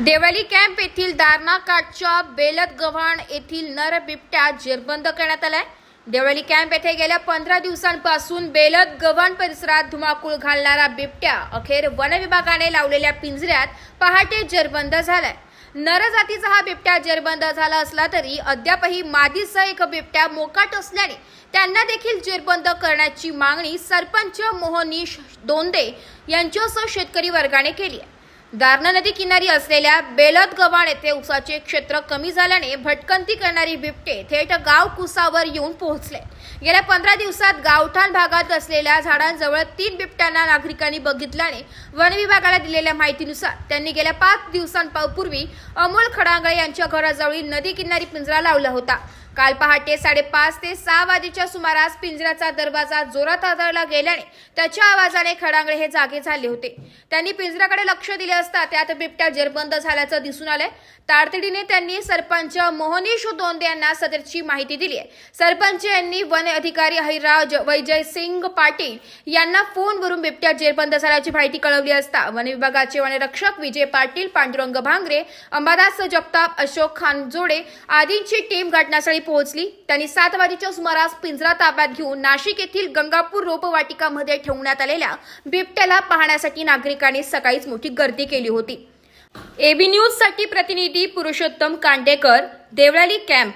Deoli camp येथील दारणा काठच्या बेलत गव्हाण येथील नर बिबट्या जेरबंद करण्यात आलाय. देवळी कॅम्प येथे गेल्या पंधरा दिवसांपासून बेलत गव्हाण परिसरात धुमाकूळ घालणारा बिबट्या अखेर वनविभागाने लावलेल्या पिंजऱ्यात पहाटे जेरबंद झालाय. नर जातीचा हा बिबट्या जेरबंद झाला असला तरी अद्यापही मादीचा एक बिबट्या मोकाट असल्याने त्यांना देखील जेरबंद करण्याची मागणी सरपंच मोहनीश दोंदे यांच्यासह शेतकरी वर्गाने केली आहे. दारणा नदी किनारी असलेल्या बेलत गव्हाण येथे उसाचे क्षेत्र कमी झाल्याने भटकंती करणारी बिबटे थेट गाव कुसावर येऊन पोहोचले. गेल्या पंधरा दिवसात गावठाण भागात असलेल्या झाडांजवळ तीन बिबट्यांना नागरिकांनी बघितल्याने वन विभागाला दिलेल्या माहितीनुसार त्यांनी गेल्या पाच दिवसांपूर्वी अमोल खडांगळे यांच्या घराजवळील नदी किनारी पिंजरा लावला होता. काल पहाटे साडेपाच ते सहा वाजेच्या सुमारास पिंजऱ्याचा दरवाजा जोरात आदळला गेल्याने त्याच्या आवाजाने खडांगळे हे जागे झाले होते. त्यांनी पिंजऱ्याकडे लक्ष दिले असता त्यात बिबट्या जेरबंद झाल्याचं दिसून आलंय. तातडीने त्यांनी सरपंच मोहनीश दोंदे यांना सदरची माहिती दिली आहे. सरपंच यांनी वन अधिकारी हरिराज वैजय सिंग पाटील यांना फोनवरून बिबट्या जेरबंद झाल्याची माहिती कळवली असता वन विभागाचे वनरक्षक विजय पाटील पांडुरंग भांगरे अंबादास जगताप अशोक खानजोडे आदींची टीम घटनास्थळी पोहोचली. त्यांनी सात वाजेच्या सुमारास पिंजरा ताब्यात घेऊन नाशिक येथील गंगापूर रोपवाटिकामध्ये ठेवण्यात आलेल्या बिबट्याला पाहण्यासाठी नागरिकांनी सकाळीच मोठी गर्दी केली होती. एबी न्यूजसाठी प्रतिनिधी पुरुषोत्तम कांडेकर देवळाली कॅम्प.